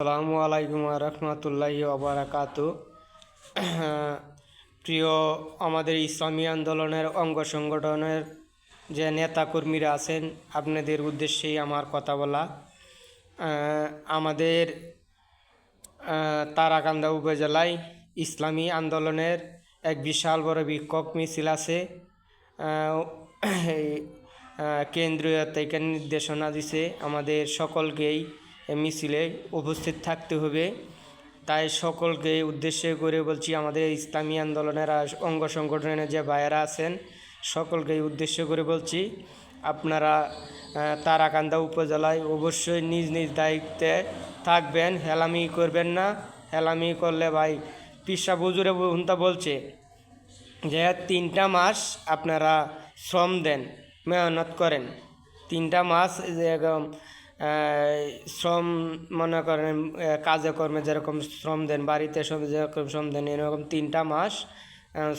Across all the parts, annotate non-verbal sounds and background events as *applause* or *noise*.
আসসালামু আলাইকুম রহমতুল্লাহি ওবরাকাত *clears throat* প্রিয় আমাদের ইসলামী আন্দোলনের অঙ্গ সংগঠনের যে নেতাকর্মীরা আছেন, আপনাদের উদ্দেশ্যেই আমার কথা বলা। আমাদের তারাকান্দা উপজেলায় ইসলামী আন্দোলনের এক বিশাল বড় বিক্ষোভ মিছিল আছে। কেন্দ্রীয় থেকে নির্দেশনা দিছে আমাদের সকলকেই। মিছিলে উপস্থিত থাকতে হবে। তাই সকলকে উদ্দেশ্য করে বলছি, আমাদের ইসলামী আন্দোলনের অঙ্গ সংগঠনের যে ভাইয়েরা আছেন, সকলকে উদ্দেশ্য করে বলছি, আপনারা তারাকান্দা উপজেলায় অবশ্যই নিজ নিজ দায়িত্বে থাকবেন, হেলামি করবেন না। হেলামি করলে ভাই, পিসা বুজুরে হুন্তা বলছে যে, তিনটা মাস আপনারা শ্রম দেন, মেহনত করেন। তিনটা মাস শ্রম, মনে করেন কাজে কর্মে যেরকম শ্রম দেন, বাড়িতে শ্রম যেরকম শ্রম দেন, এরকম তিনটা মাস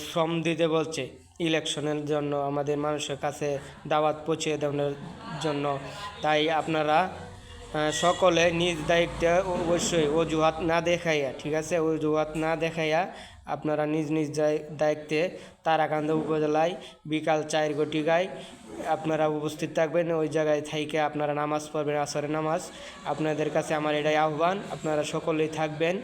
শ্রম দিতে বলছে। ইলেকশনের জন্য আমাদের মানুষের কাছে দাওয়াত পৌঁছে দেওয়ার জন্য। তাই আপনারা সকলে নিজ দায়িত্বে অবশ্যই অজুহাত না দেখাইয়া, ঠিক আছে? অজুহাত না দেখাইয়া আপনারা নিজ নিজ দায়- দায়িত্বে তারাকান্দা উপজেলায় বিকাল চার ঘটিকায় আপনারা উপস্থিত থাকবেন। ওই জায়গায় থাইকে আপনারা নামাজ পড়বেন, আসরের নামাজ। আপনাদের কাছে আমার এটাই আহ্বান, আপনারা সকলেই থাকবেন।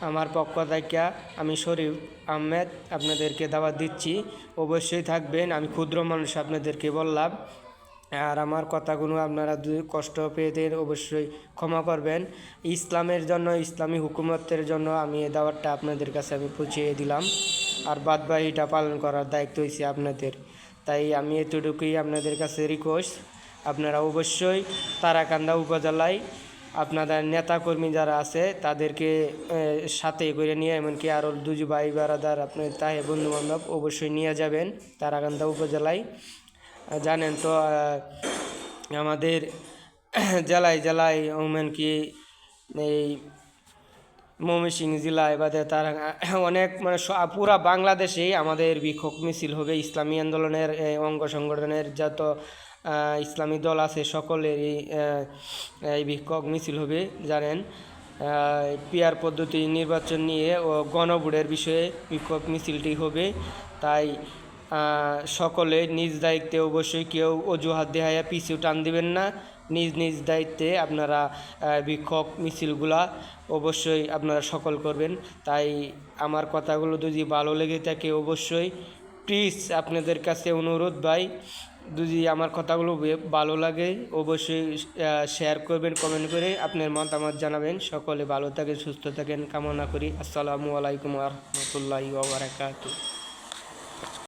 আমার পক্ষ থেকে আমি শরীফ আহমেদ আপনাদেরকে দাওয়াত দিচ্ছি। অবশ্যই থাকবেন। আমি ক্ষুদ্র মানুষ আপনাদেরকে বললাম। আর আমার কথাগুলো আপনারা যদি কষ্ট পেয়েতেন অবশ্যই ক্ষমা করবেন। ইসলামের জন্য, ইসলামী হুকুমতের জন্য আমি এই দাওয়াতটা আপনাদের কাছে আমি পৌঁছিয়ে দিলাম। আর বাদবাকিটা পালন করার দায়িত্ব হয়েছে আপনাদের। তাই আমি এতটুকুই আপনাদের কাছে রিকোয়েস্ট আপনারা অবশ্যই তারাকান্দা উপজেলায় আপনাদের নেতাকর্মী যারা আছে, তাদেরকে সাথে করে নিয়ে, এমনকি আরও দুজি ভাই বারাদার আপনার তাই বন্ধু বান্ধব অবশ্যই নিয়ে যাবেন তারাকান্দা উপজেলায়। জানেন তো আমাদের *clears throat* জেলায় জেলায় কি এই ময়মনসিংহ জেলায় বা তার *clears throat* অনেক মানে পুরা বাংলাদেশেই আমাদের বিক্ষোভ মিছিল হবে। ইসলামী আন্দোলনের অঙ্গ সংগঠনের যত ইসলামী দল আছে সকলেরই এই বিক্ষোভ মিছিল হবে, জানেন। পিয়ার পদ্ধতি নির্বাচন নিয়ে ও গণভোটের বিষয়ে বিক্ষোভ মিছিলটি হবে, তাই সকলে নিজ দায়িত্বে অবশ্যই কেউ অজুহাত দেহায়া পিছু টান দিবেন না। নিজ নিজ দায়িত্বে আপনারা বিক্ষোভ মিছিলগুলা অবশ্যই আপনারা সকল করবেন। তাই আমার কথাগুলো যদি ভালো লেগে থাকে অবশ্যই প্লিজ আপনাদের কাছে অনুরোধ ভাই, যদি আমার কথাগুলো ভালো লাগে অবশ্যই শেয়ার করবেন কমেন্ট করে আপনার মতামত জানাবেন। সকলে ভালো থাকেন, সুস্থ থাকেন, কামনা করি। আসসালামু আলাইকুম রহমতুল্লাহি ওবরাকাতুহ